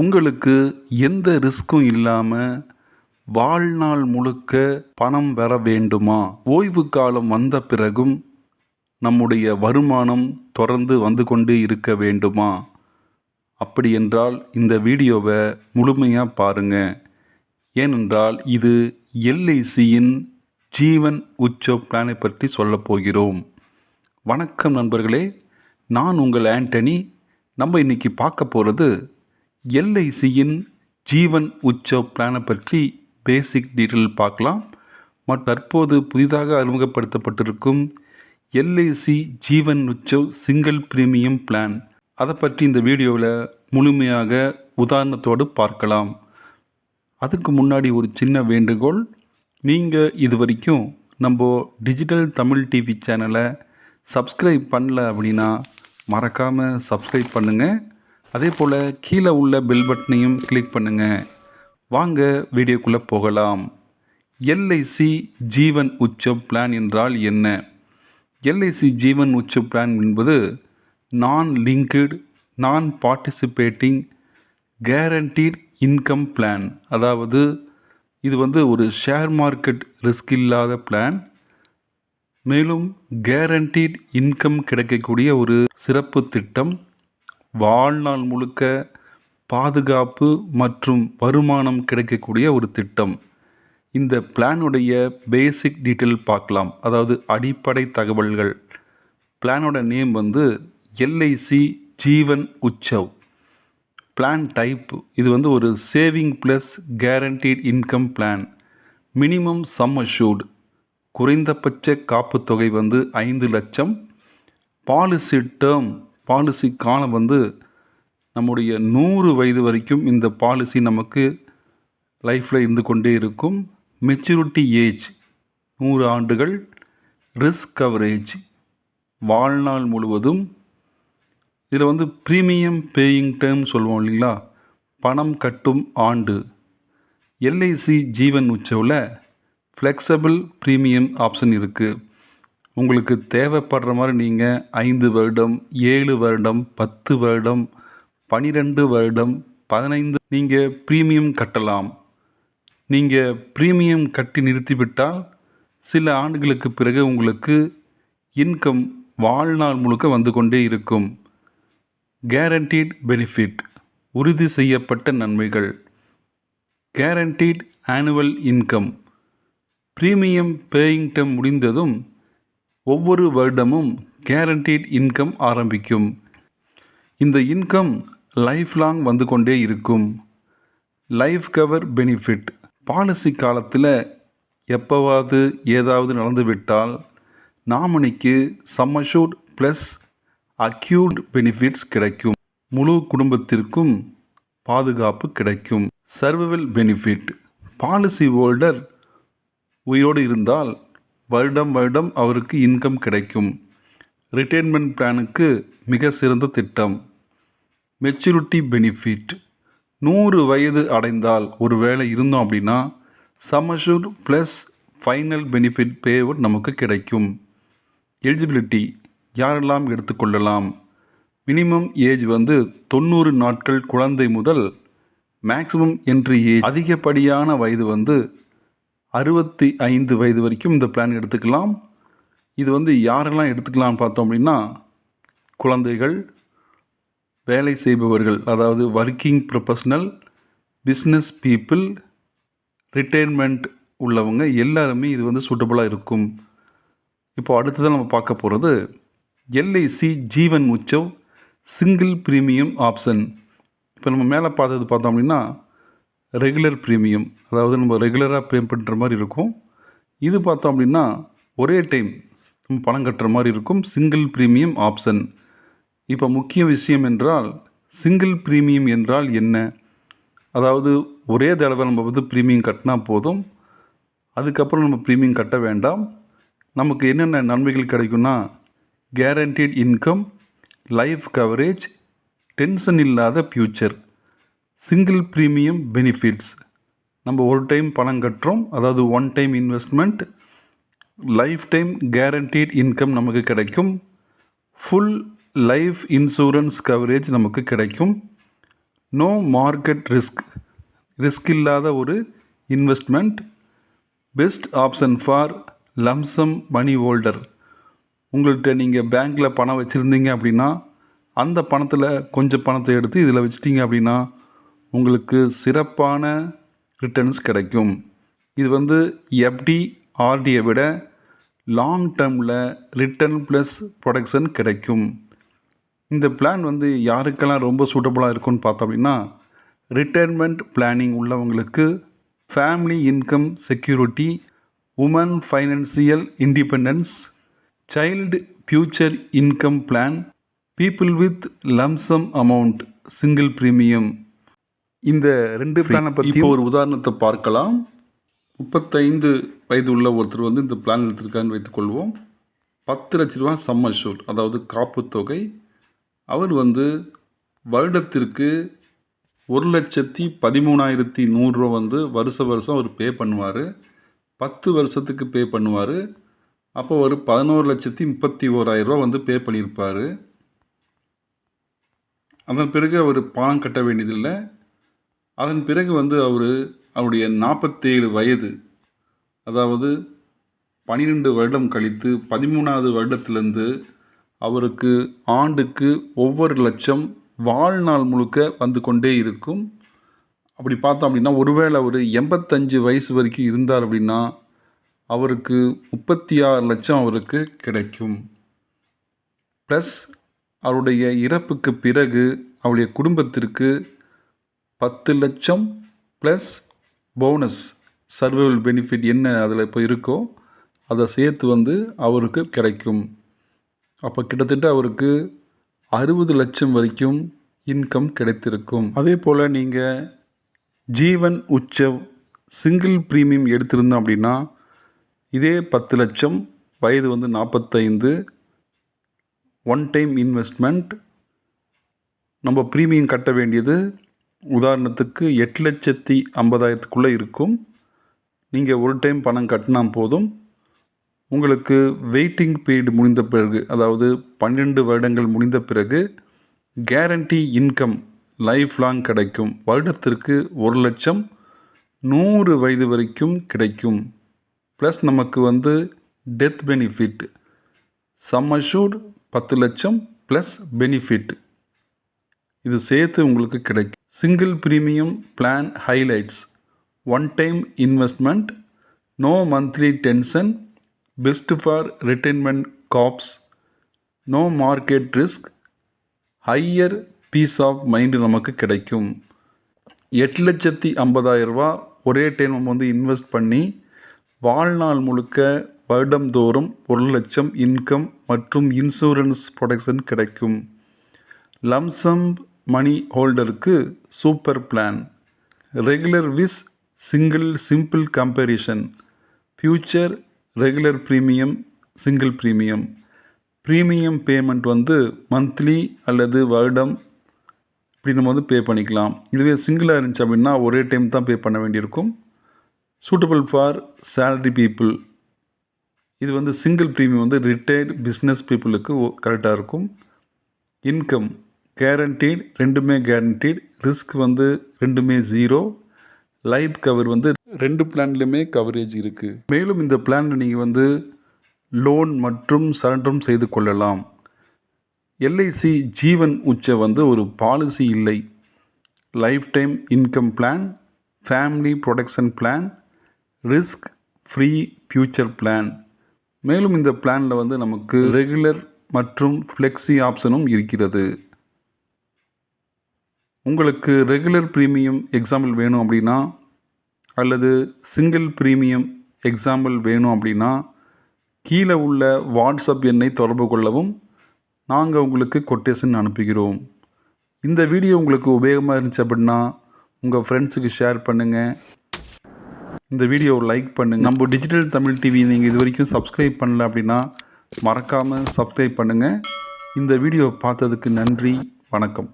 உங்களுக்கு எந்த ரிஸ்க்கும் இல்லாமல் வாழ்நாள் முழுக்க பணம் வர வேண்டுமா? ஓய்வு காலம் வந்த பிறகும் நம்முடைய வருமானம் தொடர்ந்து வந்து கொண்டு இருக்க வேண்டுமா? அப்படி என்றால் இந்த வீடியோவை முழுமையாக பாருங்கள் ஏனென்றால் இது எல்ஐசியின் ஜீவன் உற்சவ் பிளானை பற்றி சொல்லப் போகிறோம். வணக்கம் நண்பர்களே நான் உங்கள் ஆண்டனி. நம்ம இன்னைக்கு பார்க்க போகிறது எல்ஐசியின் ஜீவன் உற்சவ் பிளானை பற்றி பேசிக் டீட்டெயில் பார்க்கலாம். தற்போது புதிதாக அறிமுகப்படுத்தப்பட்டிருக்கும் LIC Jeevan Utsav single premium plan அதை பற்றி இந்த வீடியோவில் முழுமையாக உதாரணத்தோடு பார்க்கலாம். அதுக்கு முன்னாடி ஒரு சின்ன வேண்டுகோள். நீங்கள் இது வரைக்கும் நம்ம டிஜிட்டல் தமிழ் டிவி சேனலை சப்ஸ்கிரைப் பண்ணல அப்படின்னா மறக்காமல் சப்ஸ்கிரைப் பண்ணுங்கள் அதே போல் கீழே உள்ள பெல் பட்டனையும் கிளிக் பண்ணுங்கள் வாங்க வீடியோக்குள்ளே போகலாம். எல்ஐசி ஜீவன் உச்ச பிளான் என்றால் என்ன? எல்ஐசி ஜீவன் உச்ச பிளான் என்பது நான் லிங்க்டு நான் பார்ட்டிசிபேட்டிங் கேரண்டீட் இன்கம் பிளான் அதாவது இது வந்து ஒரு ஷேர் மார்க்கெட் ரிஸ்க் இல்லாத பிளான் மேலும் கேரண்டீட் இன்கம் கிடைக்கக்கூடிய ஒரு சிறப்பு திட்டம். வாழ்நாள் முழுக்க பாதுகாப்பு மற்றும் வருமானம் கிடைக்கக்கூடிய ஒரு திட்டம். இந்த பிளானுடைய பேசிக் டீட்டெயில் பார்க்கலாம். அதாவது அடிப்படை தகவல்கள். பிளானோட நேம் வந்து LIC Jeevan Utsav plan type இது வந்து ஒரு saving plus guaranteed income plan. Minimum sum assured குறைந்தபட்ச காப்புத்தொகை வந்து ஐந்து லட்சம். பாலிசி டேர்ம் பாலிசி காலம் வந்து நம்முடைய நூறு வயது வரைக்கும் இந்த பாலிசி நமக்கு லைஃப்பில் இருந்து கொண்டே இருக்கும். மெச்சூரிட்டி ஏஜ் நூறு ஆண்டுகள். ரிஸ்க் கவரேஜ் வாழ்நாள் முழுவதும். இதில் வந்து ப்ரீமியம் பேயிங் டேர்ம் சொல்லுவோம் இல்லைங்களா? பணம் கட்டும் ஆண்டு. எல்ஐசி ஜீவன் உற்சவில் ஃப்ளெக்சபிள் ப்ரீமியம் ஆப்ஷன் இருக்குது உங்களுக்கு தேவைப்படுற மாதிரி நீங்கள் ஐந்து வருடம் ஏழு வருடம் பத்து வருடம் பனிரெண்டு வருடம் பதினைந்து நீங்கள் ப்ரீமியம் கட்டலாம். நீங்கள் ப்ரீமியம் கட்டி நிறுத்திவிட்டால் சில ஆண்டுகளுக்கு பிறகு உங்களுக்கு இன்கம் வாழ்நாள் முழுக்க வந்து கொண்டே இருக்கும். கேரண்டீட் பெனிஃபிட் உறுதி செய்யப்பட்ட நன்மைகள். Guaranteed annual income premium paying முடிந்ததும் ஒவ்வொரு வருடமும் கேரண்டீட் இன்கம் ஆரம்பிக்கும். இந்த இன்கம் லைஃப் லாங் வந்து கொண்டே இருக்கும். லைஃப் கவர் பெனிஃபிட் பாலிசி காலத்தில் எப்போவாவது ஏதாவது நடந்துவிட்டால் நாமினிக்கு sum assured plus accrued benefits கிடைக்கும். முழு குடும்பத்திற்கும் பாதுகாப்பு கிடைக்கும். சர்வைவல் பெனிஃபிட் பாலிசி ஹோல்டர் உயிரோடு இருந்தால் வருடம் வருடம் அவருக்கு இன்கம் கிடைக்கும். ரிட்டைர்மெண்ட் பிளானுக்கு மிக சிறந்த திட்டம். மெச்சூரிட்டி பெனிஃபிட் நூறு வயது அடைந்தால் ஒரு வேலை இருந்தோம் அப்படின்னா sum assured plus final benefit payout நமக்கு கிடைக்கும். எலிஜிபிலிட்டி யாரெல்லாம் எடுத்துக்கொள்ளலாம் மினிமம் ஏஜ் வந்து தொண்ணூறு நாட்கள் குழந்தை முதல் மேக்ஸிமம் என்ட்ரி ஏஜ் அதிகப்படியான வயது வந்து அறுபத்தி ஐந்து வயது வரைக்கும் இந்த பிளான் எடுத்துக்கலாம். இது வந்து யாரெல்லாம் எடுத்துக்கலாம்னு பார்த்தோம் அப்படின்னா குழந்தைகள் வேலை செய்பவர்கள் அதாவது working professional business people retirement உள்ளவங்க எல்லாருமே இது வந்து சூட்டபுளாக இருக்கும். இப்போ அடுத்ததான் நம்ம பார்க்க போகிறது LIC Jeevan Utsav single premium option இப்போ நம்ம மேலே பார்த்தது பார்த்தோம் அப்படின்னா ரெகுலர் ப்ரீமியம் அதாவது நம்ம ரெகுலராக பே பண்ணுற மாதிரி இருக்கும். இது பார்த்தோம் அப்படின்னா ஒரே டைம் நம்ம பணம் கட்டுற மாதிரி இருக்கும். சிங்கிள் ப்ரீமியம் ஆப்ஷன் இப்போ முக்கிய விஷயம் என்றால் சிங்கிள் ப்ரீமியம் என்றால் என்ன? அதாவது ஒரே தடவை நம்ம வந்து ப்ரீமியம் கட்டினா போதும். அதுக்கப்புறம் நம்ம ப்ரீமியம் கட்ட வேண்டாம். நமக்கு என்னென்ன நன்மைகள் கிடைக்கும்னா guaranteed income life coverage tension இல்லாத ஃப்யூச்சர் சிங்கிள் ப்ரீமியம் பெனிஃபிட்ஸ் நம்ம ஒரு டைம் பணம் கட்டுறோம். அதாவது one time investment lifetime guaranteed income நமக்கு கிடைக்கும். ஃபுல் லைஃப் இன்சூரன்ஸ் கவரேஜ் நமக்கு கிடைக்கும். நோ மார்க்கெட் ரிஸ்க் ரிஸ்க் இல்லாத ஒரு investment best option for lump sum money holder உங்கள்கிட்ட நீங்கள் பேங்க்கில் பணம் வச்சுருந்தீங்க அப்படின்னா அந்த பணத்தில் கொஞ்சம் பணத்தை எடுத்து இதில் வச்சிட்டிங்க அப்படின்னா உங்களுக்கு சிறப்பான ரிட்டர்ன்ஸ் கிடைக்கும். இது வந்து எஃப்டி ஆர்டியை விட லாங் டேர்மில் ரிட்டர்ன் ப்ளஸ் ப்ரொடக்ஷன் கிடைக்கும். இந்த பிளான் வந்து யாருக்கெல்லாம் ரொம்ப சூட்டபுளாக இருக்கும்னு பார்த்தோம் அப்படின்னா ரிட்டைர்மெண்ட் பிளானிங் உள்ளவங்களுக்கு family income security women financial independence child future income plan people with lump sum amount single premium இந்த ரெண்டு பிளானை பற்றி இப்போ ஒரு உதாரணத்தை பார்க்கலாம். முப்பத்தைந்து வயது உள்ள ஒருத்தர் வந்து இந்த பிளான் எடுத்திருக்கான்னு வைத்துக்கொள்வோம் பத்து லட்ச ரூபா சம் அஷூர்ட் அதாவது காப்புத் தொகை. அவர் வந்து வருடத்திற்கு ஒரு லட்சத்தி பதிமூணாயிரத்தி நூறுரூவா வந்து வருஷ வருஷம் அவர் பே பண்ணுவார். பத்து வருஷத்துக்கு பே பண்ணுவார். அப்போ ஒரு பதினோரு லட்சத்தி முப்பத்தி ஓராயிரரூவா வந்து பே பண்ணியிருப்பார். அதன் பிறகு அவர் பணம் கட்ட வேண்டியதில்லை. அதன் பிறகு வந்து அவர் அவருடைய நாற்பத்தேழு வயது அதாவது பன்னிரெண்டு வருடம் கழித்து பதிமூணாவது வருடத்திலிருந்து அவருக்கு ஆண்டுக்கு ஒவ்வொரு லட்சம் வாழ்நாள் முழுக்க வந்து கொண்டே இருக்கும். அப்படி பார்த்தோம் அப்படின்னா ஒருவேளை அவர் எண்பத்தஞ்சு வயசு வரைக்கும் இருந்தார் அப்படின்னா அவருக்கு முப்பத்தி ஆறு லட்சம் அவருக்கு கிடைக்கும். ப்ளஸ் அவருடைய இறப்புக்கு பிறகு அவருடைய குடும்பத்திற்கு பத்து லட்சம் ப்ளஸ் போனஸ் சர்வைவல் பெனிஃபிட் என்ன அதில் இப்போ இருக்கோ அதை சேர்த்து வந்து அவருக்கு கிடைக்கும். அப்போ கிட்டத்தட்ட அவருக்கு அறுபது லட்சம் வரைக்கும் இன்கம் கிடைத்திருக்கும். அதே போல் நீங்கள் ஜீவன் உச்சவ் சிங்கிள் ப்ரீமியம் எடுத்திருந்தோம் அப்படின்னா இதே பத்து லட்சம் வயது வந்து நாற்பத்தைந்து ஒன் டைம் இன்வெஸ்ட்மெண்ட் நம்ம ப்ரீமியம் கட்ட வேண்டியது உதாரணத்துக்கு எட்டு லட்சத்தி ஐம்பதாயிரத்துக்குள்ளே இருக்கும். நீங்கள் ஒரு டைம் பணம் கட்டினா போதும். உங்களுக்கு வெயிட்டிங் பீரியட் முடிந்த பிறகு அதாவது பன்னெண்டு வருடங்கள் முடிந்த பிறகு கேரண்டி இன்கம் லைஃப் லாங் கிடைக்கும். வருடத்திற்கு ஒரு லட்சம் நூறு வயது வரைக்கும் கிடைக்கும். ப்ளஸ் நமக்கு வந்து டெத் பெனிஃபிட் சம் அஷூர்டு பத்து லட்சம் ப்ளஸ் பெனிஃபிட் இது சேர்த்து உங்களுக்கு கிடைக்கும். Single premium plan highlights one time investment no monthly tension best for retirement cops no market risk higher peace of mind நமக்கு கிடைக்கும். எட்டு லட்சத்தி ஐம்பதாயிரம் ரூபா ஒரே டைம் நம்ம வந்து இன்வெஸ்ட் பண்ணி வாழ்நாள் முழுக்க வருடந்தோறும் ஒரு லட்சம் இன்கம் மற்றும் இன்சூரன்ஸ் ப்ரொடெக்ஷன் கிடைக்கும். Lump sum money ஹோல்டருக்கு super plan. Regular vs single simple comparison. Future regular premium single premium. Premium payment வந்து மந்த்லி அல்லது வருடம் இப்படி நம்ம வந்து பே பண்ணிக்கலாம். இதுவே சிங்கிளாக இருந்துச்சு அப்படின்னா ஒரே டைம் தான் பே பண்ண வேண்டியிருக்கும். Suitable for salary people. இது வந்து சிங்கிள் ப்ரீமியம் வந்து ரிட்டையர்டு பிஸ்னஸ் பீப்புளுக்கு கரெக்டாக இருக்கும். இன்கம். கேரண்டீட் ரெண்டுமே கேரண்டீட் ரிஸ்க் வந்து ரெண்டுமே ஜீரோ லைஃப் கவர் வந்து ரெண்டு பிளான்லையுமே கவரேஜ் இருக்குது மேலும் இந்த பிளானில் நீங்கள் வந்து லோன் மற்றும் சரண்டரும் செய்து கொள்ளலாம். எல்ஐசி ஜீவன் உச்ச வந்து ஒரு பாலிசி இல்லை. Lifetime income plan family protection plan risk free future plan மேலும் இந்த பிளானில் வந்து நமக்கு ரெகுலர் மற்றும் ஃப்ளெக்ஸி ஆப்ஷனும் இருக்கிறது. உங்களுக்கு ரெகுலர் ப்ரீமியம் எக்ஸாம்பிள் வேணும் அப்படின்னா அல்லது சிங்கிள் ப்ரீமியம் எக்ஸாம்பிள் வேணும் அப்படின்னா கீழே உள்ள வாட்ஸ்அப் எண்ணை தொடர்பு கொள்ளவும் நாங்கள் உங்களுக்கு கொட்டேஷன் அனுப்புகிறோம். இந்த வீடியோ உங்களுக்கு உபயோகமாக இருந்துச்சு அப்படின்னா உங்கள் ஃப்ரெண்ட்ஸுக்கு ஷேர் பண்ணுங்கள் இந்த வீடியோவை லைக் பண்ணுங்கள் நம்ம டிஜிட்டல் தமிழ் டிவி நீங்கள் இது வரைக்கும் சப்ஸ்கிரைப் பண்ணல அப்படின்னா மறக்காமல் சப்ஸ்கிரைப் பண்ணுங்கள் இந்த வீடியோ பார்த்ததுக்கு நன்றி. வணக்கம்.